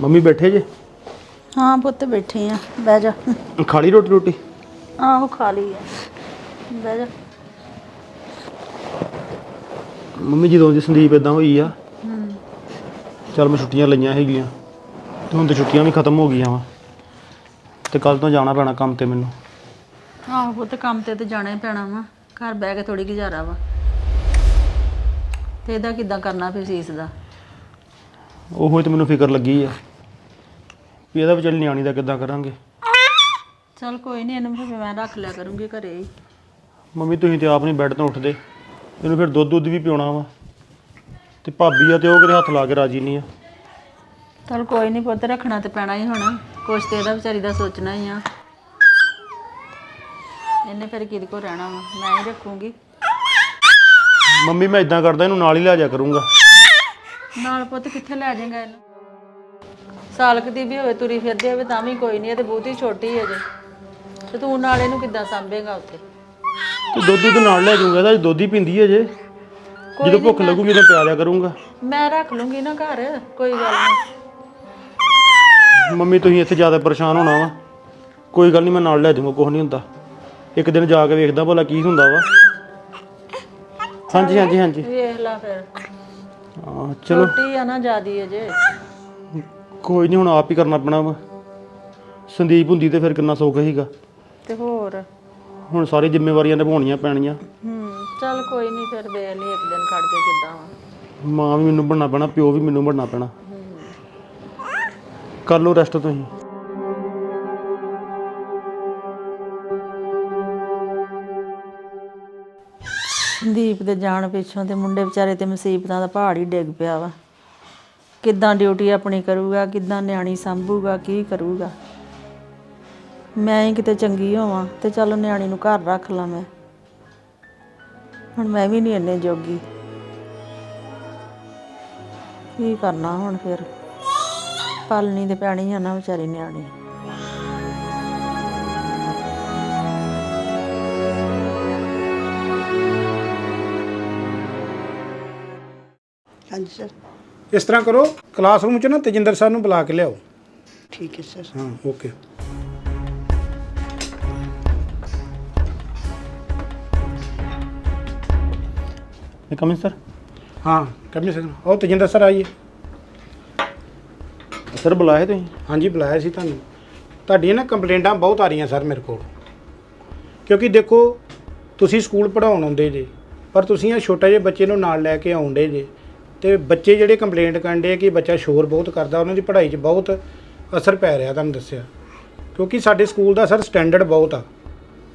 Mummy ਬੈਠੇ ਜੇ? ਹਾਂ ਪੁੱਤ ਬੈਠੇ ਆ। ਬਹਿ ਜਾ। ਖਾ ਲਈ ਰੋਟੀ ਰੋਟੀ? ਆਹੋ ਖਾ ਲਈ ਆ। ਬਹਿ ਜਾ। ਮੰਮੀ ਜਦੋਂ ਦੀ ਸੰਦੀਪ ਇਦਾਂ ਹੋਈ ਆ ਹੂੰ। ਚੱਲ ਮੈਂ ਛੁੱਟੀਆਂ ਲਈਆਂ ਹੈਗੀਆਂ। ਤੇ ਹੁਣ ਤੇ ਛੁੱਟੀਆਂ ਵੀ ਖਤਮ ਹੋ ਗਈਆਂ ਵਾ। ਤੇ ਕੱਲ ਤੋਂ ਜਾਣਾ ਪੈਣਾ ਕੰਮ ਤੇ ਮੈਨੂੰ। ਆਹੋ ਪੁੱਤ ਕੰਮ ਤੇ ਤੇ ਜਾਣਾ ਹੀ ਪੈਣਾ ਵਾ। ਘਰ ਬਹਿ ਕੇ ਥੋੜੀ ਗੁਜ਼ਾਰਾ ਵਾ। ਤੇ ਇਹਦਾ ਕਿੱਦਾਂ ਕਰਨਾ ਫਿਰ ਸੀਸ ਦਾ? ਉਹੋ ਹੀ ਤੇ ਮੈਨੂੰ ਫਿਕਰ ਲੱਗੀ ਆ। ਵੀ ਇਹਦਾ ਵਿਚਾਰੀ ਨਿਆਣੀ ਦਾ ਕਿੱਦਾਂ ਕਰਾਂਗੇ? ਚਲ ਕੋਈ ਨਹੀਂ ਇਹਨੂੰ ਫਿਰ ਮੈਂ ਰੱਖ ਲਿਆ ਕਰੂੰਗੀ ਘਰੇ ਹੀ। ਮੰਮੀ ਤੁਸੀਂ ਤੇ ਆਪ ਨਹੀਂ ਬੈੱਡ ਤੋਂ ਉੱਠਦੇ। ਇਹਨੂੰ ਫਿਰ ਦੁੱਧ ਦੁੱਧ ਵੀ ਪਿਉਣਾ ਵਾ। ਤੇ ਭਾਬੀ ਆ ਤੇ ਉਹ ਕਿਤੇ ਹੱਥ ਲਾ ਕੇ ਰਾਜੀ ਨਹੀਂ ਆ। ਚਲ ਕੋਈ ਨਹੀਂ ਪੁੱਤ ਰੱਖਣਾ ਤੇ ਪੈਣਾ ਹੀ ਹੁਣ। ਕੁਛ ਤੇ ਇਹਦਾ ਵਿਚਾਰੀ ਦਾ ਸੋਚਣਾ ਹੀ ਆ। ਇਹਨੇ ਫਿਰ ਕਿਹਦੇ ਕੋ ਰਹਿਣਾ ਵਾ? ਮੈਂ ਹੀ ਰੱਖੂੰਗੀ। ਮੰਮੀ ਮੈਂ ਇਦਾਂ ਕਰਦਾ ਇਹਨੂੰ ਨਾਲ ਹੀ ਲੈ ਜਾ ਕਰੂੰਗਾ। ਨਾਲ ਪੁੱਤ ਕਿੱਥੇ ਲੈ ਜਾਏਗਾ ਇਹਨੂੰ? ਸਾਲਕ ਦੀ ਵੀ ਹੋਵੇ ਤੁਰੀ ਫਿਰਦੀ ਹੋਵੇ ਤਾਂ ਵੀ ਕੋਈ ਨਹੀਂ ਇਹ ਤੇ ਬਹੁਤੀ ਛੋਟੀ ਹੈ ਜੇ। ਤੇ ਤੂੰ ਨਾਲ ਇਹਨੂੰ ਕਿੱਦਾਂ ਸੰਭੇਗਾ ਉੱਥੇ? ਤੇ ਦੁੱਧ ਦੁੱਧ ਨਾਲ ਲੈ ਜਾਊਂਗਾ ਇਹਦਾ ਦੁੱਧ ਹੀ ਪਿੰਦੀ ਹੈ ਜੇ। ਜਦੋਂ ਭੁੱਖ ਲੱਗੂਗੀ ਤਾਂ ਪਿਆ ਲਿਆ ਕਰੂੰਗਾ। ਮੈਂ ਰੱਖ ਲੂੰਗੀ ਨਾ ਘਰ ਕੋਈ ਗੱਲ ਨਹੀਂ। ਮੰਮੀ ਤੁਸੀਂ ਇੱਥੇ ਜ਼ਿਆਦਾ ਪਰੇਸ਼ਾਨ ਹੋਣਾ ਵਾ। ਕੋਈ ਗੱਲ ਨਹੀਂ ਮੈਂ ਨਾਲ ਲੈ ਜਾਊਂਗਾ ਕੁਝ ਨਹੀਂ ਹੁੰਦਾ। ਇੱਕ ਦਿਨ ਜਾ ਕੇ ਵੇਖਦਾ ਭਲਾ ਕੀ ਹੁੰਦਾ ਵਾ। ਹਾਂਜੀ ਹਾਂਜੀ ਹਾਂਜੀ। ਵੇਖ ਲਾ ਫਿਰ। ਹਾਂ ਚਲੋ। ਛੋਟੀ ਆ ਨਾ ਜਿਆਦੀ ਅਜੇ। ਕੋਈ ਨਹੀਂ ਹੁਣ ਆਪ ਹੀ ਕਰਨਾ ਪੈਣਾ ਵਾ। ਸੰਦੀਪ ਹੁੰਦੀ ਤੇ ਫਿਰ ਕਿੰਨਾ ਸੌਖ ਸੀਗਾ। ਤੇ ਹੋਰ? ਹੁਣ ਸਾਰੀ ਜ਼ਿੰਮੇਵਾਰੀਆਂ ਨਿਭਾਉਣੀਆਂ ਪੈਣੀਆਂ। ਹੂੰ ਚੱਲ ਕੋਈ ਨਹੀਂ ਫਿਰ ਵੇਖ ਲਈ ਇੱਕ ਦਿਨ ਕੱਢ ਕੇ ਕਿੱਦਾਂ ਵਾ। ਮਾਂ ਵੀ ਮੈਨੂੰ ਬਣਨਾ ਪੈਣਾ ਪਿਓ ਵੀ ਮੈਨੂੰ ਬਣਨਾ ਪੈਣਾ। ਕਰ ਲਓ ਰੈਸਟ ਤੁਸੀਂ। ਸੰਦੀਪ ਦੇ ਜਾਣ ਪਿੱਛੋਂ ਤੇ ਮੁੰਡੇ ਵਿਚਾਰੇ ਤੇ ਮੁਸੀਬਤਾਂ ਦਾ ਪਹਾੜ ਹੀ ਡਿੱਗ ਪਿਆ ਵਾ। ਕਿੱਦਾਂ ਡਿਊਟੀ ਆਪਣੀ ਕਰੂਗਾ, ਕਿੱਦਾਂ ਨਿਆਣੀ ਸੰਭੂਗਾ, ਕੀ ਕਰੂਗਾ। ਮੈਂ ਹੀ ਕਿਤੇ ਚੰਗੀ ਹੋਵਾਂ ਤੇ ਚੱਲ ਨਿਆਣੀ ਨੂੰ ਘਰ ਰੱਖ ਲਾਂ ਮੈਂ। ਹੁਣ ਮੈਂ ਵੀ ਨਹੀਂ ਇੰਨੇ ਜੋਗੀ। ਕੀ ਕਰਨਾ ਹੁਣ ਫਿਰ? ਪਾਲਣੀ ਤੇ ਪੈਣੀ ਆ ਨਾ ਵਿਚਾਰੀ ਨਿਆਣੀ। ਹਾਂਜੀ, ਸਰ। ਇਸ ਤਰ੍ਹਾਂ ਕਰੋ ਕਲਾਸਰੂਮ 'ਚ ਨਾ ਤੇਜਿੰਦਰ ਸਰ ਨੂੰ ਬੁਲਾ ਕੇ ਲਿਆਓ। ਠੀਕ ਹੈ ਸਰ ਹਾਂ ਓਕੇ ਇਹ ਕਮਿੰਗ ਸਰ ਹਾਂ ਕਰਨੀ ਸਰ ਉਹ ਤੇਜਿੰਦਰ ਸਰ ਆਈਏ। ਸਰ ਬੁਲਾਏ ਤੁਸੀਂ? ਹਾਂਜੀ ਬੁਲਾਇਆ ਸੀ ਤੁਹਾਨੂੰ। ਤੁਹਾਡੀਆਂ ਨਾ ਕੰਪਲੇਂਟਾਂ ਬਹੁਤ ਆ ਰਹੀਆਂ ਸਰ ਮੇਰੇ ਕੋਲ। ਕਿਉਂਕਿ ਦੇਖੋ ਤੁਸੀਂ ਸਕੂਲ ਪੜਾਉਣ ਆਉਂਦੇ ਜੇ ਪਰ ਤੁਸੀਂ ਇਹ ਛੋਟਾ ਜਿਹੇ ਬੱਚੇ ਨੂੰ ਨਾਲ ਲੈ ਕੇ ਆਉਂਦੇ ਜੇ ਤੇ ਬੱਚੇ ਜਿਹੜੇ ਕੰਪਲੇਂਟ ਕਰਦੇ ਆ ਕਿ ਬੱਚਾ ਸ਼ੋਰ ਬਹੁਤ ਕਰਦਾ, ਉਹਨਾਂ ਦੀ ਪੜ੍ਹਾਈ 'ਚ ਬਹੁਤ ਅਸਰ ਪੈ ਰਿਹਾ, ਤੁਹਾਨੂੰ ਦੱਸਿਆ। ਕਿਉਂਕਿ ਸਾਡੇ ਸਕੂਲ ਦਾ ਸਰ ਸਟੈਂਡਰਡ ਬਹੁਤ ਆ।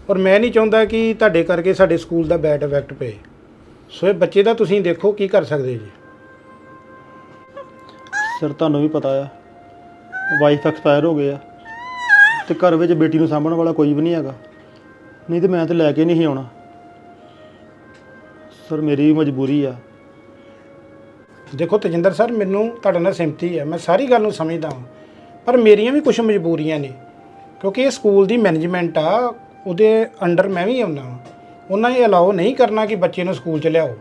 ਔਰ ਮੈਂ ਨਹੀਂ ਚਾਹੁੰਦਾ ਕਿ ਤੁਹਾਡੇ ਕਰਕੇ ਸਾਡੇ ਸਕੂਲ ਦਾ ਬੈਡ ਇਫੈਕਟ ਪਏ। ਸੋ ਇਹ ਬੱਚੇ ਦਾ ਤੁਸੀਂ ਦੇਖੋ ਕੀ ਕਰ ਸਕਦੇ ਜੀ। ਸਰ, ਤੁਹਾਨੂੰ ਵੀ ਪਤਾ ਆ ਵਾਈਫ ਐਕਸਪਾਇਰ ਹੋ ਗਏ ਆ ਤੇ ਘਰ ਵਿੱਚ ਬੇਟੀ ਨੂੰ ਸਾਂਭਣ ਵਾਲਾ ਕੋਈ ਵੀ ਨਹੀਂ ਹੈਗਾ। ਨਹੀਂ ਤੇ ਮੈਂ ਤੇ ਲੈ ਕੇ ਨਹੀਂ ਸੀ ਆਉਣਾ। ਸਰ, ਮੇਰੀ ਵੀ ਮਜਬੂਰੀ ਆ। ਦੇਖੋ ਤਜਿੰਦਰ ਸਰ, ਮੈਨੂੰ ਤੁਹਾਡੇ ਨਾਲ ਸਿਮਤੀ ਹੈ, ਮੈਂ ਸਾਰੀ ਗੱਲ ਨੂੰ ਸਮਝਦਾ ਹਾਂ, ਪਰ ਮੇਰੀਆਂ ਵੀ ਕੁਝ ਮਜਬੂਰੀਆਂ ਨੇ, ਕਿਉਂਕਿ ਇਹ ਸਕੂਲ ਦੀ ਮੈਨੇਜਮੈਂਟ ਆ, ਉਹਦੇ ਅੰਡਰ ਮੈਂ ਵੀ ਆਉਣਾ ਹਾਂ, ਉਹਨਾਂ ਇਹ ਅਲਾਉ ਨਹੀਂ ਕਰਨਾ ਕਿ ਬੱਚੇ ਨੂੰ ਸਕੂਲ ਚ ਲਿਆਓ,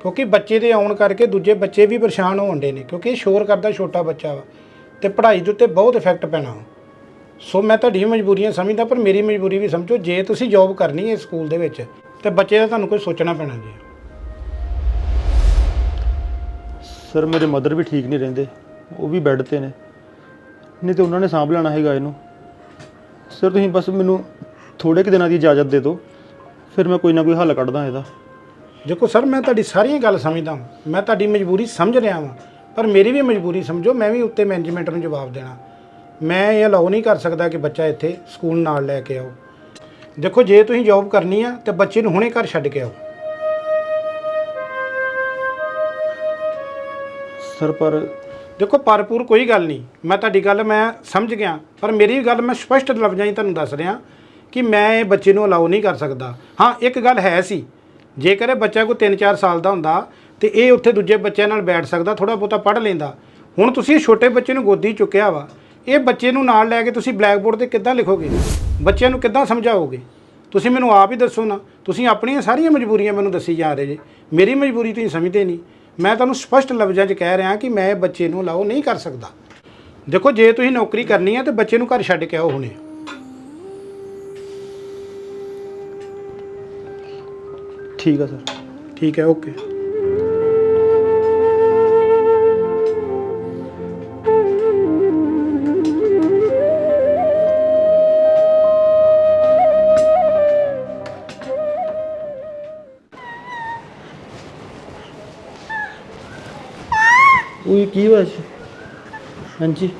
ਕਿਉਂਕਿ ਬੱਚੇ ਦੇ ਆਉਣ ਕਰਕੇ ਦੂਜੇ ਬੱਚੇ ਵੀ ਪਰੇਸ਼ਾਨ ਹੋਣ ਦੇ ਨੇ, ਕਿਉਂਕਿ ਇਹ ਸ਼ੋਰ ਕਰਦਾ ਛੋਟਾ ਬੱਚਾ ਵਾ, ਤੇ ਪੜ੍ਹਾਈ ਦੇ ਉੱਤੇ ਬਹੁਤ ਇਫੈਕਟ ਪੈਣਾ ਸੋ ਮੈਂ ਤੁਹਾਡੀ ਮਜਬੂਰੀਆਂ ਸਮਝਦਾ, ਪਰ ਮੇਰੀ ਮਜਬੂਰੀ ਵੀ ਸਮਝੋ, ਜੇ ਤੁਸੀਂ ਜੌਬ ਕਰਨੀ ਹੈ ਸਕੂਲ ਦੇ ਵਿੱਚ, ਤੇ ਬੱਚੇ ਦਾ ਤੁਹਾਨੂੰ ਕੋਈ ਸੋਚਣਾ ਪੈਣਾ ਜੀ। ਸਰ, ਮੇਰੇ ਮਦਰ ਵੀ ਠੀਕ ਨਹੀਂ ਰਹਿੰਦੇ। ਉਹ ਵੀ ਬੈੱਡ ਤੇ ਨੇ। ਨਹੀਂ ਤੇ ਉਹਨਾਂ ਨੇ ਸਾਂਭ ਲੈਣਾ ਹੈਗਾ ਇਹਨੂੰ। ਸਰ, ਤੁਸੀਂ ਬਸ ਮੈਨੂੰ ਥੋੜੇ ਕੁ ਦਿਨਾਂ ਦੀ ਇਜਾਜ਼ਤ ਦੇ ਦਿਓ। ਫਿਰ ਮੈਂ ਕੋਈ ਨਾ ਕੋਈ ਹੱਲ ਕੱਢਦਾ ਇਹਦਾ। ਦੇਖੋ ਸਰ, ਮੈਂ ਤੁਹਾਡੀ ਸਾਰੀਆਂ ਗੱਲ ਸਮਝਦਾ ਹਾਂ ਮੈਂ ਤੁਹਾਡੀ ਮਜਬੂਰੀ ਸਮਝ ਰਿਹਾ ਹਾਂ ਪਰ ਮੇਰੀ ਵੀ ਮਜਬੂਰੀ ਸਮਝੋ, ਮੈਂ ਵੀ ਉੱਤੇ ਮੈਨੇਜਮੈਂਟ ਨੂੰ ਜਵਾਬ ਦੇਣਾ। ਮੈਂ ਇਹ ਅਲਾਉ ਨਹੀਂ ਕਰ ਸਕਦਾ ਕਿ ਬੱਚਾ ਇੱਥੇ ਸਕੂਲ ਨਾਲ ਲੈ ਕੇ ਆਓ। ਦੇਖੋ, ਜੇ ਤੁਸੀਂ ਜੌਬ ਕਰਨੀ ਆ, ਤੇ ਬੱਚੇ ਨੂੰ ਹੁਣੇ ਘਰ ਛੱਡ ਕੇ ਆਓ। ਸਰ, ਪਰ ਦੇਖੋ ਪਰਪੂਰ ਕੋਈ ਗੱਲ ਨਹੀਂ। ਮੈਂ ਤੁਹਾਡੀ ਗੱਲ ਮੈਂ ਸਮਝ ਗਿਆ, ਪਰ ਮੇਰੀ ਵੀ ਗੱਲ ਮੈਂ ਸਪਸ਼ਟ ਲਫ਼ਜ਼ਾਂ 'ਚ ਤੁਹਾਨੂੰ ਦੱਸ ਰਿਹਾ ਕਿ ਮੈਂ ਇਹ ਬੱਚੇ ਨੂੰ ਅਲਾਉ ਨਹੀਂ ਕਰ ਸਕਦਾ। ਹਾਂ, ਇੱਕ ਗੱਲ ਹੈ ਸੀ, ਜੇਕਰ ਇਹ ਬੱਚਾ ਕੋਈ 3-4 ਸਾਲ ਦਾ ਹੁੰਦਾ ਤੇ ਇਹ ਉੱਥੇ ਦੂਜੇ ਬੱਚਿਆਂ ਨਾਲ ਬੈਠ ਸਕਦਾ ਥੋੜਾ ਬਹੁਤਾ ਪੜ੍ਹ ਲੈਂਦਾ। ਹੁਣ ਤੁਸੀਂ ਛੋਟੇ ਬੱਚੇ ਨੂੰ ਗੋਦੀ ਚੁੱਕਿਆ ਵਾ, ਇਹ ਬੱਚੇ ਨੂੰ ਨਾਲ ਲੈ ਕੇ ਤੁਸੀਂ ਬਲੈਕਬੋਰਡ ਤੇ ਕਿੱਦਾਂ ਲਿਖੋਗੇ? ਬੱਚਿਆਂ ਨੂੰ ਕਿੱਦਾਂ ਸਮਝਾਓਗੇ? ਤੁਸੀਂ ਮੈਨੂੰ ਆਪ ਹੀ ਦੱਸੋ ਨਾ। ਤੁਸੀਂ ਆਪਣੀਆਂ ਸਾਰੀਆਂ ਮਜਬੂਰੀਆਂ ਮੈਨੂੰ ਦੱਸੀ ਜਾ ਰਹੇ ਜੇ। ਮੇਰੀ ਮਜਬੂਰੀ ਤੁਸੀਂ ਸਮਝਦੇ ਨਹੀਂ। ਮੈਂ ਤੁਹਾਨੂੰ ਸਪਸ਼ਟ ਲਫ਼ਜ਼ਾਂ 'ਚ ਕਹਿ ਰਿਹਾ ਕਿ ਮੈਂ ਬੱਚੇ ਨੂੰ ਲਾਓ ਨਹੀਂ ਕਰ ਸਕਦਾ। ਦੇਖੋ ਜੇ ਤੁਸੀਂ ਨੌਕਰੀ ਕਰਨੀ ਹੈ ਤੇ ਬੱਚੇ ਨੂੰ ਘਰ ਛੱਡ ਕੇ ਆਓ ਹੁਣੇ। ਠੀਕ ਆ ਸਰ। ਠੀਕ ਹੈ ਓਕੇ। ਕੀ ਹੋਇਆ ਸੀ? ਹਾਂਜੀ।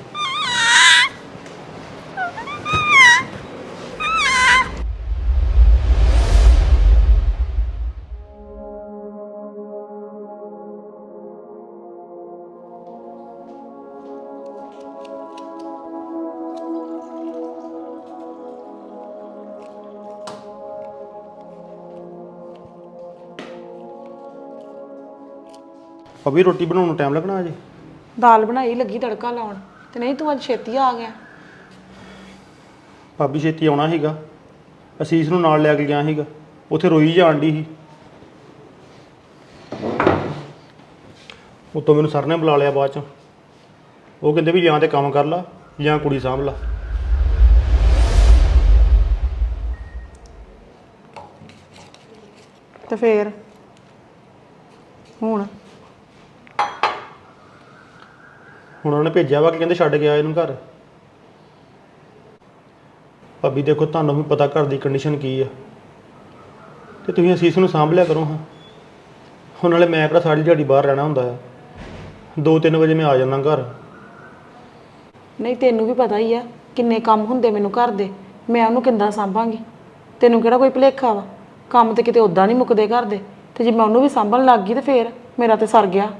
ਭਾਬੀ ਰੋਟੀ ਬਣਾਉਣ ਨੂੰ ਟਾਈਮ ਲੱਗਣਾ ਅਜੇ ਦਾਲ ਬਣਾਈ ਲੱਗੀ ਤੜਕਾ ਲਾਉਣ। ਤੇ ਨਹੀਂ ਤੂੰ ਅੱਜ ਛੇਤੀ ਆ ਗਿਆ। ਭਾਬੀ ਛੇਤੀ ਆਉਣਾ ਸੀਗਾ। ਅਸੀਸ ਨੂੰ ਨਾਲ ਲੈ ਕੇ ਗਿਆ ਸੀਗਾ। ਉੱਥੇ ਰੋਈ ਜਾਣ ਦੀ ਸੀ। ਉਤੋਂ ਮੈਨੂੰ ਸਰ ਨੇ ਬੁਲਾ ਲਿਆ ਬਾਅਦ ਚ। ਉਹ ਕਹਿੰਦੇ ਵੀ ਜਾਂ ਤੇ ਕੰਮ ਕਰ ਲਾ ਜਾਂ ਕੁੜੀ ਸਾਂਭ ਲਾ। ਤੇ ਫੇਰ? ਹੁਣ? ਹੁਣ ਉਹਨਾਂ ਨੇ ਭੇਜਿਆ ਵਾ ਕਿ ਕਹਿੰਦੇ ਛੱਡ ਗਿਆ ਇਹਨੂੰ ਘਰ। ਭਾਬੀ ਦੇਖੋ ਤੁਹਾਨੂੰ ਵੀ ਪਤਾ ਘਰ ਦੀ ਕੰਡੀਸ਼ਨ ਕੀ ਆ। ਤੇ ਤੁਸੀਂ ਅਸੀਸ ਨੂੰ ਸਾਂਭ ਲਿਆ ਕਰੋ ਹਾਂ। ਹੁਣ ਨਾਲੇ ਮੈਂ ਕਿਹੜਾ ਸਾਰੀ ਦਿਹਾੜੀ ਬਾਹਰ ਰਹਿਣਾ ਹੁੰਦਾ ਆ। 2-3 ਵਜੇ ਮੈਂ ਆ ਜਾਂਦਾ ਘਰ। ਨਹੀਂ, ਤੈਨੂੰ ਵੀ ਪਤਾ ਹੀ ਆ ਕਿੰਨੇ ਕੰਮ ਹੁੰਦੇ ਮੈਨੂੰ ਘਰ ਦੇ। ਮੈਂ ਉਹਨੂੰ ਕਿੰਦਾਂ ਸਾਂਭਾਂਗੀ? ਤੈਨੂੰ ਕਿਹੜਾ ਕੋਈ ਭੁਲੇਖਾ ਵਾ? ਕੰਮ ਤੇ ਕਿਤੇ ਉਦਾਂ ਨਹੀਂ ਮੁੱਕਦੇ ਘਰ ਦੇ। ਤੇ ਜੇ ਮੈਂ ਉਹਨੂੰ ਵੀ ਸਾਂਭਣ ਲੱਗ ਗਈ ਤੇ ਫੇਰ ਮੇਰਾ ਤੇ ਸਰ ਗਿਆ।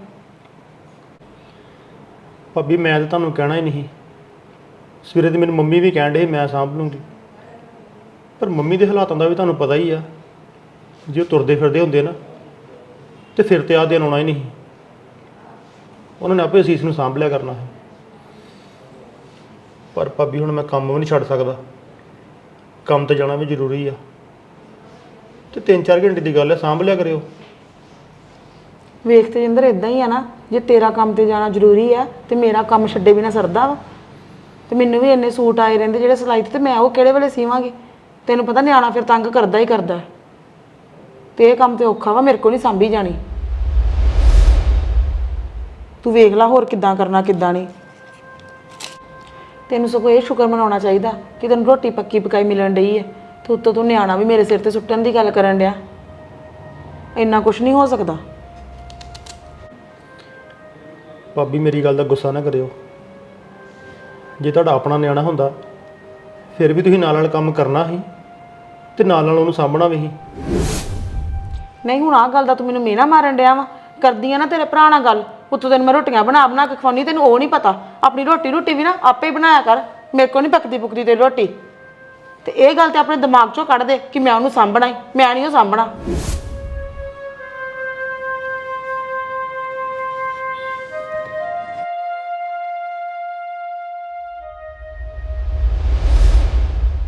ਭਾਬੀ, ਮੈਂ ਤਾਂ ਤੁਹਾਨੂੰ ਕਹਿਣਾ ਹੀ ਨਹੀਂ। ਸਵੇਰੇ ਤੇ ਮੈਨੂੰ ਮੰਮੀ ਵੀ ਕਹਿਣ ਡੇ ਮੈਂ ਸਾਂਭ ਲੂੰਗੀ। ਪਰ ਮੰਮੀ ਦੇ ਹਾਲਾਤਾਂ ਦਾ ਵੀ ਤੁਹਾਨੂੰ ਪਤਾ ਹੀ ਆ। ਜੇ ਉਹ ਤੁਰਦੇ ਫਿਰਦੇ ਹੁੰਦੇ ਨਾ, ਤੇ ਫਿਰ ਤੇ ਆ ਦਿਨ ਆਉਣਾ ਹੀ ਨਹੀਂ। ਉਹਨਾਂ ਨੇ ਆਪੇ ਅਸੀਸ ਨੂੰ ਸਾਂਭ ਲਿਆ ਕਰਨਾ ਹੈ। ਪਰ ਭਾਬੀ, ਹੁਣ ਮੈਂ ਕੰਮ ਵੀ ਨਹੀਂ ਛੱਡ ਸਕਦਾ। ਕੰਮ ਤੇ ਜਾਣਾ ਵੀ ਜ਼ਰੂਰੀ ਆ। ਤੇ 3-4 ਘੰਟੇ ਦੀ ਗੱਲ ਹੈ, ਸਾਂਭ ਲਿਆ ਕਰਿਓ। ਵੇਖ ਤੇ ਜਿੰਦਰ ਇਦਾਂ ਹੀ ਆ ਨਾ, ਜੇ ਤੇਰਾ ਕੰਮ ਤੇ ਜਾਣਾ ਜ਼ਰੂਰੀ ਆ, ਤੇ ਮੇਰਾ ਕੰਮ ਛੱਡੇ ਬਿਨਾ ਸਰਦਾ ਵਾ। ਤੇ ਮੈਨੂੰ ਵੀ ਇੰਨੇ ਸੂਟ ਆਏ ਰਹਿੰਦੇ ਜਿਹੜੇ ਸਿਲਾਈ ਤੇ ਤੇ ਮੈਂ ਉਹ ਕਿਹੜੇ ਵੇਲੇ ਸੀਵਾਂਗੀ? ਤੈਨੂੰ ਪਤਾ ਨਿਆਣਾ ਫਿਰ ਤੰਗ ਕਰਦਾ ਹੀ ਕਰਦਾ ਹੈ। ਤੇ ਇਹ ਕੰਮ ਤੇ ਔਖਾ ਵਾ, ਮੇਰੇ ਕੋਲ ਨਹੀਂ ਸੰਭੀ ਜਾਣੀ। ਤੂੰ ਵੇਖ ਲੈ ਹੋਰ ਕਿੱਦਾਂ ਕਰਨਾ, ਕਿੱਦਾਂ ਨਹੀਂ। ਤੈਨੂੰ ਸਗੋਂ ਇਹ ਸ਼ੁਕਰ ਮਨਾਉਣਾ ਚਾਹੀਦਾ ਕਿ ਤੈਨੂੰ ਰੋਟੀ ਪੱਕੀ ਪਕਾਈ ਮਿਲਣ ਡਈ ਹੈ। ਤੇ ਉੱਤੋਂ ਤੂੰ ਨਿਆਣਾ ਵੀ ਮੇਰੇ ਸਿਰ ਤੇ ਸੁੱਟਣ ਦੀ ਗੱਲ ਕਰਨ ਡਿਆ। ਇੰਨਾ ਕੁਝ ਨਹੀਂ ਹੋ ਸਕਦਾ। ਭਾਬੀ ਮੇਰੀ ਗੱਲ ਦਾ ਗੁੱਸਾ ਨਾ ਕਰਿਓ। ਜੇ ਤੁਹਾਡਾ ਆਪਣਾ ਨਿਆਣਾ ਹੁੰਦਾ, ਫਿਰ ਵੀ ਤੁਸੀਂ ਨਾਲ ਨਾਲ ਕੰਮ ਕਰਨਾ ਸੀ ਤੇ ਨਾਲ ਨਾਲ ਉਹਨੂੰ ਸਾਂਭਣਾ ਵੀ ਸੀ। ਨਹੀਂ, ਹੁਣ ਆਹ ਗੱਲ ਦਾ ਤੂੰ ਮੈਨੂੰ ਮੇਨਾ ਮਾਰਨ ਡਿਆ ਵਾ। ਕਰਦੀ ਆ ਨਾ ਤੇਰੇ ਭਰਾ ਨਾਲ ਗੱਲ। ਉੱਤੋਂ ਤੈਨੂੰ ਮੈਂ ਰੋਟੀਆਂ ਬਣਾ ਬਣਾ ਕੇ ਖਵਾਉਣੀ ਤੈਨੂੰ ਉਹ ਨਹੀਂ ਪਤਾ। ਆਪਣੀ ਰੋਟੀ ਰੋਟੀ ਵੀ ਨਾ ਆਪੇ ਹੀ ਬਣਾਇਆ ਕਰ। ਮੇਰੇ ਕੋਲ ਨਹੀਂ ਪੱਕਦੀ ਪੁੱਕਦੀ ਤੇਰੀ ਰੋਟੀ। ਤੇ ਇਹ ਗੱਲ ਤੇ ਆਪਣੇ ਦਿਮਾਗ ਚੋਂ ਕੱਢ ਦੇ ਕਿ ਮੈਂ ਉਹਨੂੰ ਸਾਂਭਣਾ ਈ, ਮੈਂ ਨਹੀਂ ਉਹ ਸਾਂਭਣਾ।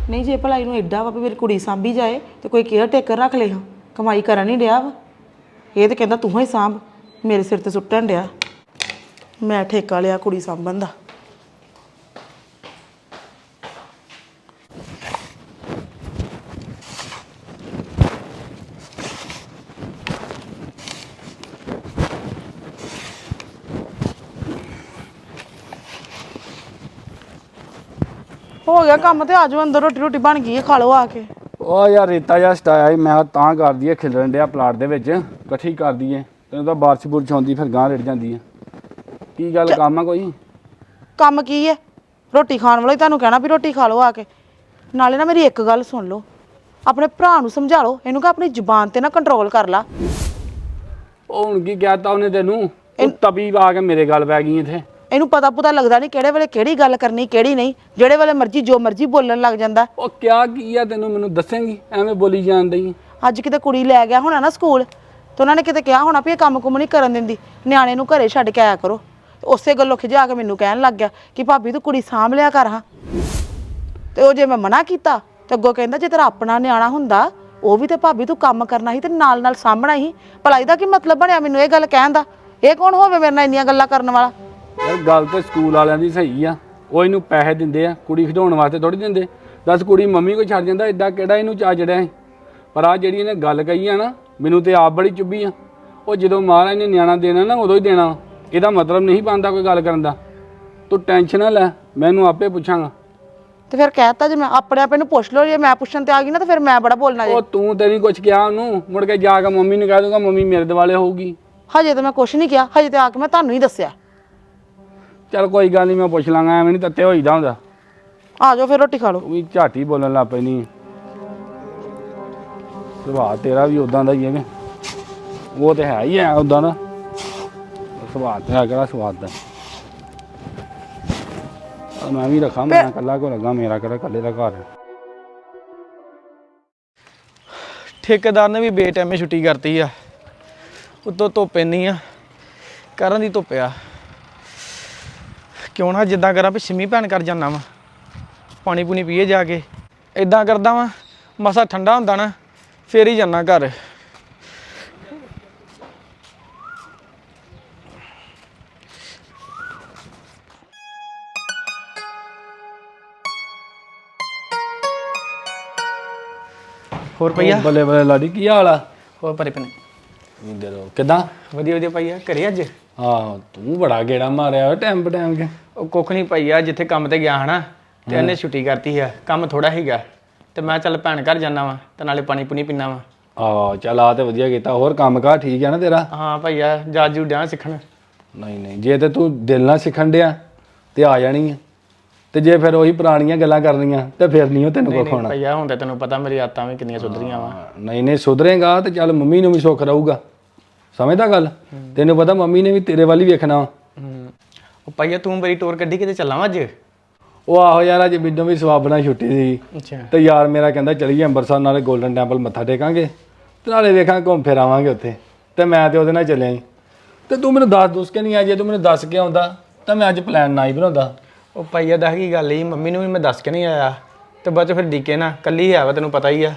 ਨਹੀਂ, ਜੇ ਭਲਾਈ ਨੂੰ ਐਡਾ ਵਾ ਵੀ ਮੇਰੀ ਕੁੜੀ ਸਾਂਭੀ ਜਾਏ, ਤੇ ਕੋਈ ਕੇਅਰ ਟੇਕਰ ਰੱਖ ਲੈ ਹਾਂ, ਕਮਾਈ ਕਰਨ ਨਹੀਂ ਡਿਆ ਵਾ। ਇਹ ਤੇ ਕਹਿੰਦਾ ਤੂੰ ਹੀ ਸਾਂਭ, ਮੇਰੇ ਸਿਰ ਤੇ ਸੁੱਟਣ ਡਿਆ। ਮੈਂ ਠੇਕਾ ਲਿਆ ਕੁੜੀ ਸਾਂਭਣ ਦਾ ਹੋ ਗਿਆ ਕੰਮ ਤੇ ਆਜੋ ਅੰਦਰ ਰੋਟੀ ਰੋਟੀ ਬਣ ਗਈ ਹੈ ਖਾ ਲਓ ਆ ਕੇ। ਉਹ ਯਾਰ ਰੇਤਾ ਜਿਹਾ ਸਟਾਇਆ ਸੀ ਮੈਂ ਕਿਹਾ ਤਾਂ ਕਰ ਦਈਏ ਖਿਲਰਨ ਡਿਆ ਪਲਾਟ ਦੇ ਵਿੱਚ ਇਕੱਠੀ ਕਰ ਦਈਏ ਤੈਨੂੰ ਤਾਂ ਬਾਰਿਸ਼ ਬੁਰਸ਼ ਆਉਂਦੀ ਫਿਰ ਗਾਂ ਰੜ ਜਾਂਦੀ ਹੈ ਕੀ ਗੱਲ ਕੰਮ ਆ ਕੋਈ? ਕੰਮ ਕੀ ਹੈ ਰੋਟੀ ਖਾਣ ਵਾਲਾ ਹੀ ਤੁਹਾਨੂੰ ਕਹਿਣਾ ਵੀ ਰੋਟੀ ਖਾ ਲਓ ਆ ਕੇ। ਨਾਲੇ ਨਾ ਮੇਰੀ ਇੱਕ ਗੱਲ ਸੁਣ ਲਓ। ਆਪਣੇ ਭਰਾ ਨੂੰ ਸਮਝਾ ਲਓ ਇਹਨੂੰ ਕਹ ਆਪਣੀ ਜ਼ੁਬਾਨ ਤੇ ਨਾ ਕੰਟਰੋਲ ਕਰ ਲਾ। ਉਹ ਹੁਣ ਕੀ ਕਹਿਤਾ ਉਹਨੇ ਤੈਨੂੰ? ਉਹ ਤਬੀ ਆ ਕੇ ਮੇਰੇ ਗੱਲ ਪੈ ਗਈ ਇੱਥੇ। ਇਹਨੂੰ ਪਤਾ ਪੁਤਾ ਲੱਗਦਾ ਨਹੀਂ ਕਿਹੜੇ ਵੇਲੇ ਕਿਹੜੀ ਗੱਲ ਕਰਨੀ ਕਿਹੜੀ ਨਹੀਂ। ਜਿਹੜੇ ਵੇਲੇ ਮਰਜ਼ੀ ਜੋ ਮਰਜ਼ੀ ਬੋਲਣ ਲੱਗ ਜਾਂਦਾ। ਉਹ ਕਿਆ ਕੀ ਆ ਤੈਨੂੰ ਮੈਨੂੰ ਦੱਸੇਂਗੀ? ਐਵੇਂ ਬੋਲੀ ਜਾਣ ਦਈ ਅੱਜ ਕਿਤੇ ਕੁੜੀ ਲੈ ਗਿਆ ਹੋਣਾ ਨਾ ਸਕੂਲ ਤੇ ਉਹਨਾਂ ਨੇ ਕਿਤੇ ਕਿਹਾ ਹੋਣਾ ਵੀ ਇਹ ਕੰਮ ਕੁਮ ਨਹੀਂ ਕਰਨ ਦਿੰਦੀ। ਨਿਆਣੇ ਨੂੰ ਘਰੇ ਛੱਡ ਕੇ ਆਇਆ ਕਰੋ। ਤੇ ਉਸੇ ਗੱਲੋਂ ਖਿਜਾ ਕੇ ਮੈਨੂੰ ਕਹਿਣ ਲੱਗ ਗਿਆ ਕਿ ਭਾਬੀ ਤੂੰ ਕੁੜੀ ਸਾਂਭ ਲਿਆ ਕਰ ਹਾਂ। ਤੇ ਉਹ ਜੇ ਮੈਂ ਮਨਾ ਕੀਤਾ ਤੇ ਅੱਗੋਂ ਕਹਿੰਦਾ ਜੇ ਤੇਰਾ ਆਪਣਾ ਨਿਆਣਾ ਹੁੰਦਾ ਉਹ ਵੀ ਤੇ ਭਾਬੀ ਤੂੰ ਕੰਮ ਕਰਨਾ ਸੀ ਤੇ ਨਾਲ ਨਾਲ ਸਾਂਭਣਾ ਸੀ। ਭਲਾ ਇਹਦਾ ਕੀ ਮਤਲਬ ਬਣਿਆ ਮੈਨੂੰ ਇਹ ਗੱਲ ਕਹਿਣ ਦਾ? ਇਹ ਕੌਣ ਹੋਵੇ ਮੇਰੇ ਨਾਲ ਇੰਨੀਆਂ ਗੱਲਾਂ ਕਰਨ ਵਾਲਾ? ਯਾਰ ਗੱਲ ਤੇ ਸਕੂਲ ਵਾਲਿਆਂ ਦੀ ਸਹੀ ਆ। ਉਹ ਇਹਨੂੰ ਪੈਸੇ ਦਿੰਦੇ ਆ ਕੁੜੀ ਖਿਡਾਉਣ ਵਾਸਤੇ ਥੋੜੀ ਦਿੰਦੇ। ਦੱਸ ਕੁੜੀ ਮੰਮੀ ਕੋ ਛੱਡ ਜਾਂਦਾ ਐਡਾ ਕਿਹੜਾ ਇਹਨੂੰ ਚਾ ਚੜਿਆ ਹੈ ਪਰ ਆ ਜਿਹੜੀ ਇਹਨੇ ਗੱਲ ਕਹੀ ਆ ਨਾ ਮੈਨੂੰ ਤੇ ਆਪ ਬੜੀ ਚੁੱਭੀ ਆ। ਉਹ ਜਦੋਂ ਮਹਾਰਾਜ ਨੇ ਨਿਆਣਾ ਦੇਣਾ ਨਾ ਉਦੋਂ ਹੀ ਦੇਣਾ ਇਹਦਾ ਮਤਲਬ ਨਹੀਂ ਬਣਦਾ ਕੋਈ ਗੱਲ ਕਰਨ ਦਾ। ਤੂੰ ਟੈਨਸ਼ਨ ਨਾ ਲੈ ਮੈਂ ਇਹਨੂੰ ਆਪੇ ਪੁੱਛਾਂਗਾ। ਤੇ ਫਿਰ ਕਹਿਤਾ ਜੇ ਮੈਂ ਆਪਣੇ ਆਪ ਇਹਨੂੰ ਪੁੱਛ ਲਓ ਜੇ ਮੈਂ ਪੁੱਛਣ ਤੇ ਆ ਗਈ ਨਾ ਤੇ ਫਿਰ ਮੈਂ ਬੜਾ ਬੋਲਣਾ ਜੇ। ਉਹ ਤੂੰ ਤੇ ਨਹੀਂ ਕੁਝ ਕਿਹਾ ਉਹਨੂੰ। ਮੁੜ ਕੇ ਜਾ ਕੇ ਮੰਮੀ ਨੂੰ ਕਹਿ ਦੂੰਗਾ ਮੰਮੀ ਮੇਰੇ ਦਿਵਾਲੇ ਹੋਊਗੀ। ਹਜੇ ਤਾਂ ਮੈਂ ਕੁਛ ਨਹੀਂ ਕਿਹਾ ਹਜੇ ਤੇ ਆ ਕੇ ਮੈਂ ਤੁਹਾਨੂੰ ਹੀ ਦੱਸਿਆ। ਚੱਲ ਕੋਈ ਗੱਲ ਨਹੀਂ ਮੈਂ ਪੁੱਛ ਲਾਂਗਾ ਐਵੇਂ ਨਹੀਂ ਤੱਤੇ ਹੋਈਦਾ ਹੁੰਦਾ। ਆ ਜਾਓ ਫਿਰ ਰੋਟੀ ਖਾ ਲਓ। ਤੂੰ ਵੀ ਝਾਟੀ ਬੋਲਣ ਲੱਗ ਪੈਣੀ ਸੁਭਾਅ ਤੇਰਾ ਵੀ ਉਦਾਂ ਦਾ ਹੀ ਹੈ ਕਿ। ਉਹ ਤੇ ਹੈ ਹੀ ਹੈ ਉਦਾਂ ਦਾ। ਸੁਭਾਅ ਤੇਰਾ ਕਿਹੜਾ ਸਵਾਦ ਦਾ। ਮੈਂ ਵੀ ਰੱਖਾਂ ਮੈਂ ਇਕੱਲਾ ਕੋ ਲੱਗਾ ਮੇਰਾ ਕਿਹੜਾ ਇਕੱਲੇ ਦਾ ਘਰ। ਹੈ ਠੇਕੇਦਾਰ ਨੇ ਵੀ ਬੇਟਾਈਮੇ ਛੁੱਟੀ ਕਰਤੀ ਆ। ਉੱਤੋਂ ਧੁੱਪ ਇੰਨੀ ਆ ਕਰਨ ਦੀ ਧੁੱਪ ਆ। ਕਿਉਂ ਨਾ ਜਿੱਦਾਂ ਕਰਾਂ ਵੀ ਸਿੰਮੀ ਭੈਣ ਕਰ ਜਾਨਾ ਵਾ ਪਾਣੀ ਪੂਣੀ ਪੀਏ ਜਾ ਕੇ। ਇਦਾਂ ਕਰਦਾ ਵਾਂ ਮਸਾ ਠੰਡਾ ਹੁੰਦਾ ਨਾ ਫੇਰ ਹੀ ਜਾਨਾ ਘਰ। ਹੋਰ ਭਈਆ? ਬੱਲੇ ਬੱਲੇ ਲਾਡੀ ਕੀ ਹਾਲ ਆ? ਹੋਰ ਪਰੇ ਪਨੇ ਕਿਦਾਂ? ਵਧੀਆ ਵਧੀਆ ਭਈਆ ਘਰੇ ਅੱਜ? ਹਾਂ ਤੂੰ ਬੜਾ ਗੇੜਾ ਮਾਰਿਆ ਟਾਈਮ ਟਾਈਮ ਕੇ। ਉਹ ਕੁੱਖ ਨਹੀਂ ਭਈਆ ਜਿੱਥੇ ਕੰਮ ਤੇ ਗਿਆ ਹਨਾ ਤੇ ਇਹਨੇ ਛੁੱਟੀ ਕਰਤੀ ਆ ਕੰਮ ਥੋੜਾ ਹੀਗਾ ਤੇ ਮੈਂ ਚੱਲ ਭੈਣ ਘਰ ਜਾਣਾ ਵਾਂ ਤੇ ਨਾਲੇ ਪਾਣੀ ਪੁਣੀ ਪੀਣਾ ਵਾਂ। ਆ ਚੱਲ ਆ ਤੇ ਵਧੀਆ ਕੀਤਾ ਹੋਰ ਕੰਮ ਕਾ ਠੀਕ ਹੈ ਨਾ ਤੇਰਾ? ਹਾਂ ਭਈਆ ਜਾਜੂ ਡਿਆ ਸਿੱਖਣ। ਨਹੀਂ ਨਹੀਂ ਜੇ ਤੇ ਤੂੰ ਦਿਲ ਨਾਲ ਸਿੱਖਣ ਡਿਆ ਤੇ ਆ ਜਾਣੀ ਆ। ਤੇ ਜੇ ਫਿਰ ਉਹੀ ਪੁਰਾਣੀਆਂ ਗੱਲਾਂ ਕਰਨੀਆਂ ਤੇ ਫਿਰ ਨਹੀਂ ਉਹ ਤੈਨੂੰ ਕੁੱਖ ਹੋਣਾ। ਭਈਆ ਹੁਣ ਤੇ ਤੈਨੂੰ ਪਤਾ ਮੇਰੀ ਆਦਤਾਂ ਵੀ ਕਿੰਨੀਆਂ ਸੁਧਰੀਆਂ ਵਾ। ਨਹੀਂ ਨਹੀਂ ਸੁਧਰੇਗਾ ਤੇ ਚੱਲ ਮੰਮੀ ਨੂੰ ਵੀ ਸੁੱਖ ਰਹੂਗਾ। ਸਮਝਦਾ ਗੱਲ? ਤੈਨੂੰ ਪਤਾ ਮੰਮੀ ਨੇ ਵੀ ਤੇਰੇ ਵੱਲ ਹੀ ਵੇਖਣਾ ਵਾ। ਹੂੰ। ਉਹ ਭਈਆ ਤੂੰ ਮੇਰੀ ਟੂਰ ਕੱਢੀ ਕਿਤੇ ਚੱਲਾਂ ਵਾਂ ਅੱਜ? ਉਹ ਆਹੋ ਯਾਰ ਅੱਜ ਮੈਨੂੰ ਵੀ ਸਵਾਬਣਾ ਛੁੱਟੀ ਸੀ। ਅੱਛਾ। ਤੇ ਯਾਰ ਮੇਰਾ ਕਹਿੰਦਾ ਚਲੀਏ ਅੰਮ੍ਰਿਤਸਰ ਨਾਲੇ 골ਡਨ ਟੈਂਪਲ ਮੱਥਾ ਟੇਕਾਂਗੇ। ਤੇ ਨਾਲੇ ਵੇਖਾਂਗੇ ਘੁੰਮ ਫਿਰ ਆਵਾਂਗੇ ਉੱਥੇ। ਤੇ ਮੈਂ ਤੇ ਉਹਦੇ ਨਾਲ ਚੱਲਿਆ ਸੀ ਤੇ ਤੂੰ ਮੈਨੂੰ ਦੱਸ ਦੁੱਸ ਕੇ ਨਹੀਂ ਆ ਜੇ ਤੂੰ ਮੈਨੂੰ ਦੱਸ ਕੇ ਆਉਂਦਾ ਤਾਂ ਮੈਂ ਅੱਜ ਪਲਾਨ ਨਾ ਹੀ ਬਣਾਉਂਦਾ। ਉਹ ਭਈਆ ਦਾ ਕੀ ਗੱਲ ਈ? ਮੰਮੀ ਨੂੰ ਵੀ ਮੈਂ ਦੱਸ ਕੇ ਨਹੀਂ ਆਇਆ। ਤੇ ਬਾਅਦ ਚ ਫਿਰ ਡੀਕੇ ਨਾ ਕੱਲੀ ਆ ਵਾ ਤੈਨੂੰ ਪਤਾ ਹੀ ਆ।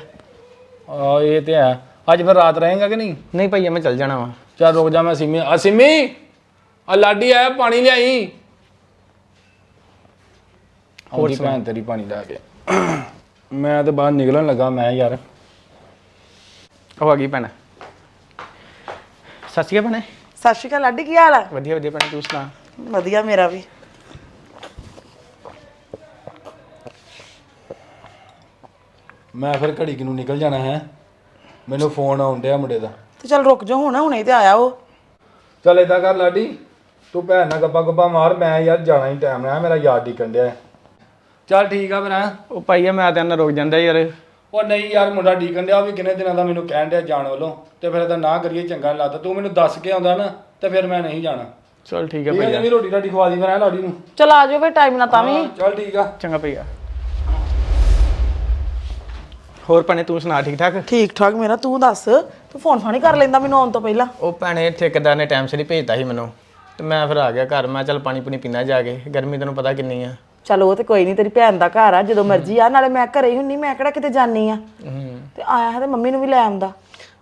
ਆ ਇਹ ਤੇ ਹੈ। ਅੱਜ ਫਿਰ ਰਾਤ ਰਹੇਗਾ ਕਿ ਨਹੀਂ? ਨਹੀਂ ਭਈਆ ਮੈਂ ਚੱਲ ਜਾਣਾ ਵਾ। ਚੱਲ ਰੁਕ ਜਾ ਮੈਂ ਸਿਮੀ ਆ ਸਿਮੀ ਆ ਲਾਡੀ ਆਇਆ ਪਾਣੀ ਲਿਆਈ। ਹੋਰ ਭੈਣ। ਤੇਰੀ ਪਾਣੀ ਲੈ ਕੇ। ਮੈਂ ਤੇ ਬਾਹਰ ਨਿਕਲਣ ਲੱਗਾ ਮੈਂ ਯਾਰ। ਉਹ ਆ ਗਈ ਭੈਣ। ਸਤਿ ਸ਼੍ਰੀ ਅਕਾਲ ਭੈਣੇ। ਸਤਿ ਸ਼੍ਰੀ ਅਕਾਲ ਲਾਡੀ ਕੀ ਹਾਲ ਆ? ਵਧੀਆ ਵਧੀਆ ਭੈਣੇ ਤੂੰ ਸੁਣਾ? ਵਧੀਆ ਮੇਰਾ ਵੀ। ਮੈਂ ਫਿਰ ਘੜੀ ਕਿ ਨੂੰ ਨਿਕਲ ਜਾਣਾ ਹੈ। ਮੈਨੂੰ ਫੋਨ ਆਉਣ ਡਿਆ ਮੁੰਡੇ ਦਾ। ਤੇ ਚੱਲ ਰੁਕ ਜਾ ਹੁਣ ਹੁਣੇ ਤੇ ਆਇਆ ਉਹ। ਚੱਲ ਏਦਾਂ ਕਰ ਲਾਡੀ ਤੂੰ ਭੈਣ ਨਾਲ ਗੱਪਾ ਗੱਪਾ ਮਾਰ ਮੈਂ ਯਾਰ ਜਾਣਾ ਹੀ ਟਾਈਮ ਆ ਮੇਰਾ ਯਾਦ ਡਿੱਕਣ ਡਿਆ। ਚੱਲ ਠੀਕ ਆ ਫਿਰ ਹੈਂ। ਉਹ ਭਾਈਆ ਮੈਂ ਤਾਂ ਨਾ ਰੁਕ ਜਾਂਦਾ ਯਾਰ। ਉਹ ਨਹੀਂ ਯਾਰ ਮੁੰਡਾ ਡੀਕਣ ਡਿਆ ਉਹ ਵੀ ਕਿੰਨੇ ਦਿਨਾਂ ਦਾ ਮੈਨੂੰ ਕਹਿਣ ਡਿਆ ਜਾਣ ਵੱਲੋਂ। ਤੇ ਫਿਰ ਇਹਦਾ ਨਾ ਕਰੀਏ ਚੰਗਾ ਨੀ ਲੱਗਦਾ। ਤੂੰ ਮੈਨੂੰ ਦੱਸ ਕੇ ਆਉਂਦਾ ਨਾ ਤੇ ਫਿਰ ਮੈਂ ਨਹੀਂ ਜਾਣਾ। ਚਲ ਠੀਕ ਹੈ ਠੀਕ ਹੈ ਭਈਆ ਰੋਟੀ ਰਾਟੀ ਖਵਾ ਦੀ ਮੈਂ ਲਾਡੀ ਨੂੰ। ਚਲ ਆ ਜਾਓ ਫਿਰ ਟਾਈਮ ਨਾਲ ਤਾਂ ਵੀ। ਹਾਂ, ਚੱਲ ਠੀਕ ਆ। ਚੰਗਾ ਭਈਆ ਹੋਰ ਭੈਣੇ ਤੂੰ ਸੁਣਾ ਠੀਕ ਠਾਕ? ਠੀਕ ਠਾਕ ਮੇਰਾ ਤੂੰ ਦੱਸ ਤੂੰ ਫੋਨ ਫਾਨੀ ਕਰ ਲੈਂਦਾ ਮੈਨੂੰ ਆਉਣ ਤੋਂ ਪਹਿਲਾਂ। ਉਹ ਭੈਣੇ ਠੇਕੇਦਾਰ ਨੇ ਟਾਈਮ ਸਿਰ ਹੀ ਭੇਜਤਾ ਸੀ ਮੈਨੂੰ ਤੇ ਮੈਂ ਫਿਰ ਆ ਗਿਆ ਘਰ ਮੈਂ ਚੱਲ ਪਾਣੀ ਪੂਣੀ ਪੀਣਾ ਜਾ ਕੇ ਗਰਮੀ ਤੈਨੂੰ ਪਤਾ ਕਿੰਨੀ ਆ। ਚਲ ਉਹ ਤੇ ਕੋਈ ਨਹੀਂ ਤੇਰੀ ਭੈਣ ਦਾ ਘਰ ਆ ਜਦੋਂ ਮਰਜ਼ੀ ਆ ਨਾਲੇ ਮੈਂ ਘਰੇ ਹੀ ਹੁੰਨੀ ਮੈਂ ਕਿਹੜਾ ਕਿਤੇ ਜਾਨੀ ਆ। ਤੇ ਆਇਆ ਹੈ ਤੇ ਮੰਮੀ ਨੂੰ ਵੀ ਲੈ ਆਉਂਦਾ।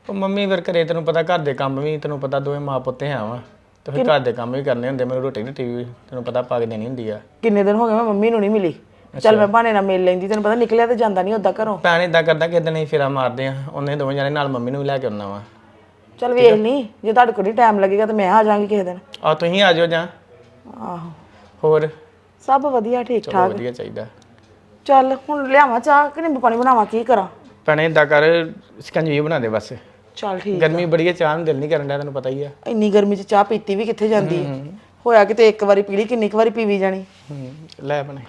ਉਹ ਮੰਮੀ ਫਿਰ ਘਰੇ ਤੈਨੂੰ ਪਤਾ ਘਰ ਦੇ ਕੰਮ ਵੀ ਤੈਨੂੰ ਪਤਾ ਦੋਵੇਂ ਮਾਂ ਪੁੱਤੇ ਆ ਵਾ ਤੇ ਫਿਰ ਘਰ ਦੇ ਕੰਮ ਵੀ ਕਰਨੇ ਹੁੰਦੇ ਮੈਨੂੰ ਰੋਟੀ ਨਹੀਂ ਟੀਵੀ ਤੈਨੂੰ ਪਤਾ ਪਾ ਕੇ ਦੇਣੀ ਹੁੰਦੀ ਆ। ਕਿੰਨੇ ਦਿਨ ਹੋ ਗਏ ਮੈਂ ਮੰਮੀ ਨੂੰ ਨਹੀਂ ਮਿਲੀ। ਚਲ ਮੈਂ ਬਹਾਨੇ ਨਾਲ ਮਿਲ ਲੈਂਦੀ ਤੈਨੂੰ ਪਤਾ ਨਿਕਲਿਆ ਤੇ ਜਾਂਦਾ ਨਹੀਂ ਉਦਾਂ ਘਰੋਂ। ਭੈਣ ਇਦਾਂ ਕਰਦਾ ਕਿ ਦਿਨ ਹੀ ਫੇਰਾ ਮਾਰਦੇ ਆ ਉਹਨੇ ਦੋਵੇਂ ਜਾਣੇ ਨਾਲ ਮੰਮੀ ਨੂੰ ਵੀ ਲੈ ਕੇ ਆਉਣਾ ਵਾ। ਚਲ ਵੇਖ ਲਈ ਜੇ ਤੁਹਾਡੇ ਕੋਲ ਟਾਈਮ ਲੱਗੇਗਾ ਤਾਂ ਮੈਂ ਆ ਜਾਾਂਗੀ ਕਿਸੇ ਦਿਨ। ਆ ਤੁਸੀਂ ਆ ਜਾਓ ਜਾਂ। ਆਹੋ। ਹੋਰ? ਸਭ ਵਧੀਆ ਠੀਕ ਚਲੋ ਠਾਕ। ਵਧੀਆ ਚਾਹੀਦਾ। ਚੱਲ ਹੁਣ ਲਿਆਵਾਂ ਚਾਹ ਕਿ ਨਿੰਬੂ ਪਾਣੀ ਬਣਾਵਾਂ ਕੀ ਕਰਾਂ। ਭੈਣੇ ਇਦਾਂ ਕਰ ਸਕੰਜਵੀ ਬਣਾ ਦੇ ਬਸ। ਚੱਲ ਠੀਕ ਗਰਮੀ ਬੜੀ ਹੈ ਚਾਹ ਨੂੰ ਦਿਲ ਨਹੀਂ ਕਰਨ ਡਿਆ ਤੈਨੂੰ ਪਤਾ ਹੀ ਆ। ਇੰਨੀ ਗਰਮੀ 'ਚ ਚਾਹ ਪੀਤੀ ਵੀ ਕਿੱਥੇ ਜਾਂਦੀ? ਹੈ। ਹੋਇਆ ਕਿਤੇ ਇੱਕ ਵਾਰੀ ਪੀ ਲਈ ਕਿੰਨੀ ਕੁ ਵਾਰੀ ਪੀਵੀ ਜਾਣੀ? ਹੂੰ ਲੈ ਭੈਣੇ।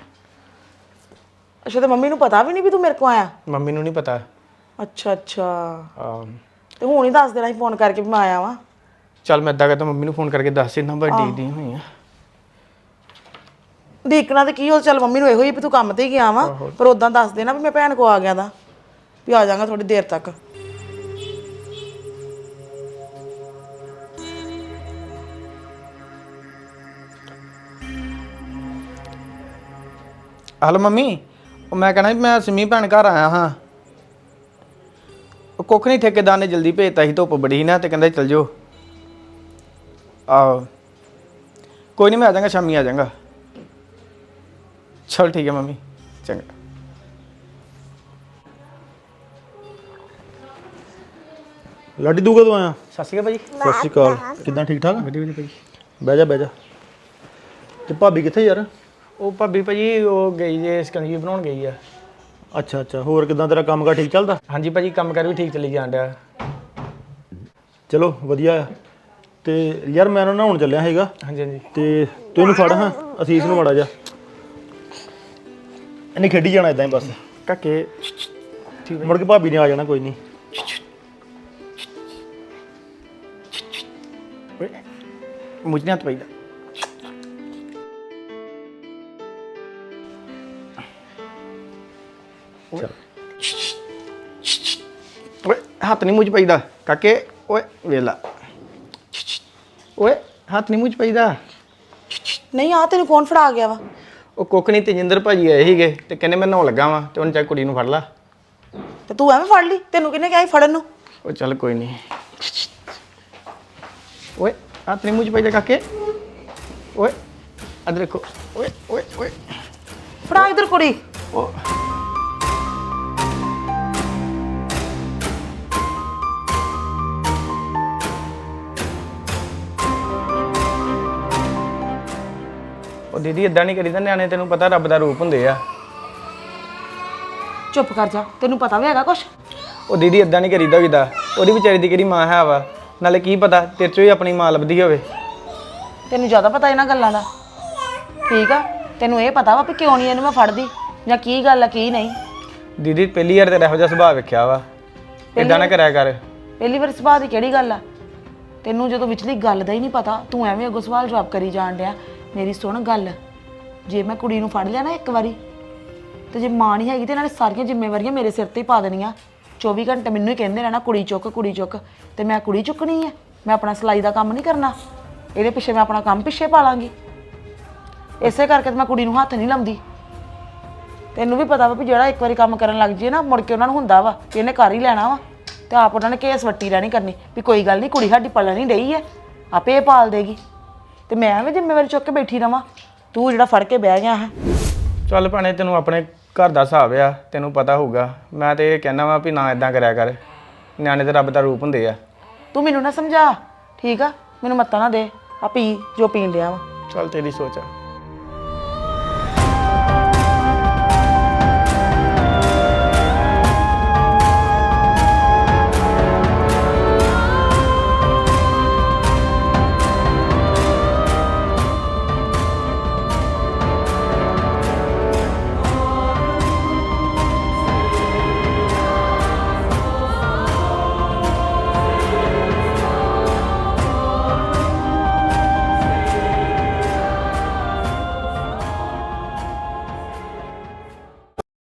ਅੱਛਾ ਤੇ ਮੰਮੀ ਨੂੰ ਪਤਾ ਵੀ ਨਹੀਂ ਵੀ ਤੂੰ ਮੇਰੇ ਕੋ ਆਇਆ? ਮੰਮੀ ਨੂੰ ਨਹੀਂ ਪਤਾ। ਅੱਛਾ ਅੱਛਾ। ਤੇ ਹੁਣ ਹੀ ਦੱਸ ਦੇਣਾ ਸੀ ਫੋਨ ਕਰਕੇ ਵੀ ਮੈਂ ਆਇਆ ਵਾਂ। ਚੱਲ ਮੈਂ ਇਦਾਂ ਕਰਦਾ ਮੰਮੀ ਨੂੰ ਫੋਨ ਕਰਕੇ ਦੱਸ ਦਿੰਦਾ ਬਸ ਡੀਕਦੀ ਹੋਈ ਆ। ਦੇਖਣਾ ਤੇ ਕੀ ਹੋ ਚੱਲ ਮੰਮੀ ਨੂੰ ਇਹੋ ਹੀ ਵੀ ਤੂੰ ਕੰਮ ਤੇ ਹੀ ਗਿਆ ਵਾਂ ਪਰ ਉਦਾਂ ਦੱਸ ਦੇਣਾ ਵੀ ਮੈਂ ਭੈਣ ਕੋ ਆ ਗਿਆ ਦਾ ਵੀ ਆ ਜਾਵਾਂਗਾ ਥੋੜੀ ਦੇਰ ਤੱਕ। Hello mummy. ਉਹ ਮੈਂ ਕਹਿਣਾ ਸੀ ਮੈਂ ਸਿੰਮੀ ਭੈਣ ਘਰ ਆਇਆ ਹਾਂ। ਉਹ ਕੁੱਖ ਨਹੀਂ ਠੇਕੇਦਾਰ ਨੇ ਜਲਦੀ ਭੇਜਤਾ ਸੀ ਧੁੱਪ ਬੜੀ ਸੀ ਨਾ ਤੇ ਕਹਿੰਦਾ ਚੱਲ ਜਾਓ। ਆਹੋ। ਕੋਈ ਨਹੀਂ ਮੈਂ ਆ ਜਾਵਾਂਗਾ ਸ਼ਾਮੀ ਆ ਜਾਵਾਂਗਾ। ਚਲ ਠੀਕ ਹੈ ਮੰਮੀ ਚੰਗਾ। ਲਾਡੀ ਤੂੰ ਕਦੋਂ ਆਇਆ? ਸਤਿ ਸ਼੍ਰੀ ਅਕਾਲ ਭਾਜੀ। ਸਤਿ ਸ਼੍ਰੀ ਅਕਾਲ। ਕਿਦਾਂ ਠੀਕ ਠਾਕ ਵਧੀਆ ਵਧੀਆ ਭਾਜੀ। ਬਹਿ ਜਾ ਬਹਿ ਜਾ। ਤੇ ਭਾਬੀ ਕਿੱਥੇ ਯਾਰ? ਉਹ ਭਾਬੀ ਭਾਜੀ ਉਹ ਗਈ ਜੇ ਸਕੰਜੀ ਬਣਾਉਣ ਗਈ ਆ। ਅੱਛਾ ਅੱਛਾ। ਹੋਰ ਕਿਦਾਂ ਤੇਰਾ ਕੰਮ ਕਾਰ ਠੀਕ ਚੱਲਦਾ? ਹਾਂਜੀ ਭਾਜੀ ਕੰਮ ਕਰ ਵੀ ਠੀਕ ਚੱਲੀ ਜਾਣ ਡਿਆ। ਚਲੋ ਵਧੀਆ। ਆ ਤੇ ਯਾਰ ਮੈਂ ਨਾ ਨਹਾਉਣ ਚੱਲਿਆ ਹੈਗਾ ਹਾਂਜੀ ਹਾਂਜੀ। ਤੇ ਤੂੰ ਇਹਨੂੰ ਫੜ ਹਾਂ। ਅਸੀਸ ਨੂੰ ਮੜਾ ਜਾ। ਇਹਨੇ ਖੇਡੀ ਜਾਣਾ ਇਦਾਂ ਹੀ ਬਸ। ਕਾਕੇ। ਮੁੜ ਕੇ ਭਾਬੀ ਨੇ ਆ ਜਾਣਾ ਕੋਈ ਨਹੀਂ। ਮੁਝ ਨਹੀਂ ਹੱਥ ਪਈਦਾ ਹੱਥ ਨਹੀਂ ਮੁਝ ਪਈਦਾ। ਕਾਕੇ ਓਏ ਵੇਲਾ ਓਏ ਹੱਥ ਨਹੀਂ ਮੁਝ ਪਈਦਾ। ਨਹੀਂ ਆ ਤੈਨੂੰ ਕੌਣ ਫੜਾ ਗਿਆ ਵਾ। ਉਹ ਕੁੱਕ ਨਹੀਂ ਤੇਜਿੰਦਰ ਭਾਜੀ ਆਏ ਸੀਗੇ ਤੇ ਕਹਿੰਦੇ ਮੈਂ ਨਹਾਉਣ ਲੱਗਾ ਵਾਂ ਤੇ ਉਹਨੇ ਚਾਹ ਕੁੜੀ ਨੂੰ ਫੜ ਲਾ। ਤੇ ਤੂੰ ਐਵੇਂ ਫੜ ਲਈ? ਤੈਨੂੰ ਕਿਹਨੇ ਕਿਹਾ ਸੀ ਫੜਨ ਨੂੰ? ਉਹ ਚੱਲ ਕੋਈ ਨਹੀਂ। ਓਏ ਹੱਥ ਨਹੀਂ ਮੁਝ ਪਈਦਾ ਕਾਕੇ। ਓਏ ਅਦਰ ਦੇਖੋ। ਓਏ ਓਏ ਓਏ। ਫੜਾ ਇਧਰ ਕੁੜੀ। ਓ ਉਹ ਦੀਦੀ ਇਦਾਂ ਨਹੀਂ ਕਰੀਦਾ ਨਿਆਣੇ ਤੈਨੂੰ ਪਤਾ ਰੱਬ ਦਾ ਰੂਪ ਹੁੰਦੇ ਆ। ਚੁੱਪ ਕਰ ਜਾ ਤੈਨੂੰ ਪਤਾ ਵੀ ਹੈਗਾ ਕੁਛ। ਉਹ ਦੀਦੀ ਇਦਾਂ ਨਹੀਂ ਕਰੀਦਾ ਕਿਦਾ ਉਹਦੀ ਵਿਚਾਰੀ ਦੀ ਕਿਹੜੀ ਮਾਂ ਹੈ ਵਾ ਨਾਲੇ ਕੀ ਪਤਾ ਤੇਰੇ ਚੋਂ ਹੀ ਆਪਣੀ ਮਾਂ ਲੱਭਦੀ ਹੋਵੇ। ਤੈਨੂੰ ਜ਼ਿਆਦਾ ਪਤਾ ਇਹਨਾਂ ਗੱਲਾਂ ਦਾ। ਠੀਕ ਆ ਤੈਨੂੰ ਇਹ ਪਤਾ ਵਾ ਵੀ ਕਿਉਂ ਨਹੀਂ ਇਹਨੂੰ ਮੈਂ ਫੜਦੀ ਜਾਂ ਕੀ ਗੱਲ ਆ ਕੀ ਨਹੀਂ। ਦੀਦੀ ਪਹਿਲੀ ਵਾਰ ਤੇਰਾ ਇਹੋ ਜਿਹਾ ਸੁਭਾਅ ਵੇਖਿਆ ਵਾ। ਇਦਾਂ ਨਾ ਕਰਿਆ ਕਰ। ਪਹਿਲੀ ਵਾਰ ਸੁਭਾਅ ਦੀ ਕਿਹੜੀ ਗੱਲ ਆ? ਤੈਨੂੰ ਜਦੋਂ ਵਿਚਲੀ ਗੱਲ ਦਾ ਹੀ ਨਹੀਂ ਪਤਾ ਤੂੰ ਐਵੇਂ ਅੱਗੋਂ ਸਵਾਲ ਜਵਾਬ ਕਰੀ ਜਾਣ ਡਿਆ। ਮੇਰੀ ਸੁਣ ਗੱਲ। ਜੇ ਮੈਂ ਕੁੜੀ ਨੂੰ ਫੜ ਲਿਆ ਨਾ ਇੱਕ ਵਾਰੀ, ਤੇ ਜੇ ਮਾਂ ਨਹੀਂ ਹੈਗੀ ਤੇ ਇਹਨਾਂ ਨੇ ਸਾਰੀਆਂ ਜ਼ਿੰਮੇਵਾਰੀਆਂ ਮੇਰੇ ਸਿਰ ਤੇ ਹੀ ਪਾ ਦੇਣੀਆਂ। 24 ਘੰਟੇ ਮੈਨੂੰ ਹੀ ਕਹਿੰਦੇ ਰਹਿਣਾ, ਕੁੜੀ ਚੁੱਕ ਕੁੜੀ ਚੁੱਕ, ਤੇ ਮੈਂ ਕੁੜੀ ਚੁੱਕਣੀ ਹੈ ਮੈਂ ਆਪਣਾ ਸਿਲਾਈ ਦਾ ਕੰਮ ਨਹੀਂ ਕਰਨਾ। ਇਹਦੇ ਪਿੱਛੇ ਮੈਂ ਆਪਣਾ ਕੰਮ ਪਿੱਛੇ ਪਾ ਲਾਂਗੀ ਇਸੇ ਕਰਕੇ ਤੇ ਮੈਂ ਕੁੜੀ ਨੂੰ ਹੱਥ ਨਹੀਂ ਲਾਉਂਦੀ। ਤੈਨੂੰ ਵੀ ਪਤਾ ਵਾ ਵੀ ਜਿਹੜਾ ਇੱਕ ਵਾਰੀ ਕੰਮ ਕਰਨ ਲੱਗ ਜੇ ਨਾ, ਮੁੜ ਕੇ ਉਹਨਾਂ ਨੂੰ ਹੁੰਦਾ ਵਾ ਕਿ ਇਹਨੇ ਕਰ ਹੀ ਲੈਣਾ ਵਾ। ਤੇ ਆਪ ਉਹਨਾਂ ਨੇ ਕੇਸ ਵੱਟੀ ਰਹਿਣੀ ਕਰਨੀ। ਵੀ ਕੋਈ ਗੱਲ ਨਹੀਂ, ਕੁੜੀ ਸਾਡੀ ਪਲਣ ਨਹੀਂ ਡਈ ਹੈ ਆਪੇ ਇਹ ਪਾਲ ਦੇਗੀ। ਤੇ ਮੈਂ ਐਵੇਂ ਜ਼ਿੰਮੇਵਾਰੀ ਚੁੱਕ ਕੇ ਬੈਠੀ ਰਵਾਂ। ਤੂੰ ਜਿਹੜਾ ਫੜ ਕੇ ਬਹਿ ਗਿਆ ਹੈ। ਚੱਲ ਭਾਣੇ ਤੈਨੂੰ ਆਪਣੇ ਘਰ ਦਾ ਹਿਸਾਬ ਆ ਤੈਨੂੰ ਪਤਾ ਹੋਊਗਾ। ਮੈਂ ਤੇ ਇਹ ਕਹਿਣਾ ਵਾ ਵੀ ਨਾ ਇਦਾਂ ਕਰਿਆ ਕਰ। ਨਿਆਣੇ ਤੇ ਰੱਬ ਦਾ ਰੂਪ ਹੁੰਦੇ ਆ। ਤੂੰ ਮੈਨੂੰ ਨਾ ਸਮਝਾ ਠੀਕ ਆ? ਮੈਨੂੰ ਮੱਤਾ ਨਾ ਦੇ। ਆ ਪੀ ਜੋ ਪੀਣ ਲਿਆ ਵਾ। ਚੱਲ ਤੇਰੀ ਸੋਚ ਆ।